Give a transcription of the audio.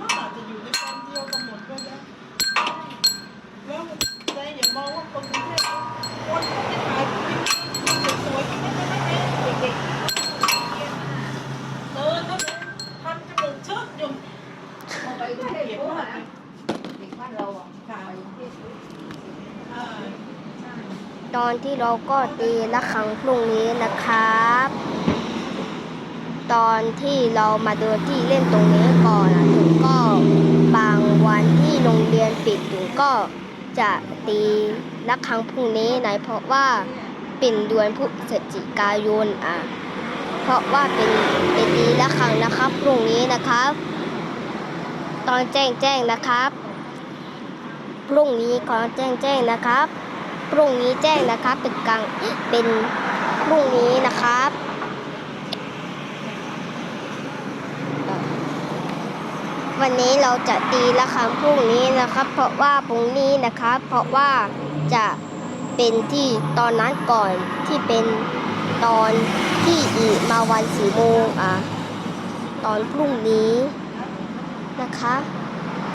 น่าจะอยู่ในกองเดียวกันหมดเลยนะแล้วใจอย่ามองว่าคนกรุงเทพคนที่ขายกินสวยๆกินไม่ได้เด็กๆเดินก็เลยทำจมูกเชิดอยู่ เอาไปกรุงเทพเยอะ นะเด็กบ้านเราอะค่ะเออตอนที่เราก็ตีละครั้งพรุ่งนี้นะครับ ตอนที่เรามาเดินที่เล่นตรงนี้ก่อนอะถึงก็บางวันที่โรงเรียนปิดถึงก็จะตีละครั้งพรุ่งนี้นเพราะว่าเป็นเดือนพฤศจิกายนอะเพราะว่าเป็นเป็นตีละครั้งนะครับพรุ่งนี้นะครับ ตอนแจ้งแจ้งนะครับ พรุ่งนี้ขอแจ้งแจ้งนะครับ พรุ่งนี้แจ้งนะครับ เป็นกลางเป็นพรุ่งนี้นะครับวันนี้เราจะตีละครั้งพรุ่งนี้นะครับ เพราะว่าพรุ่งนี้นะครับ เพราะว่าจะเป็นที่ตอนนั้นก่อนที่เป็นตอนที่อีมาวันสี่โมงอะตอนพรุ่งนี้ นะคะ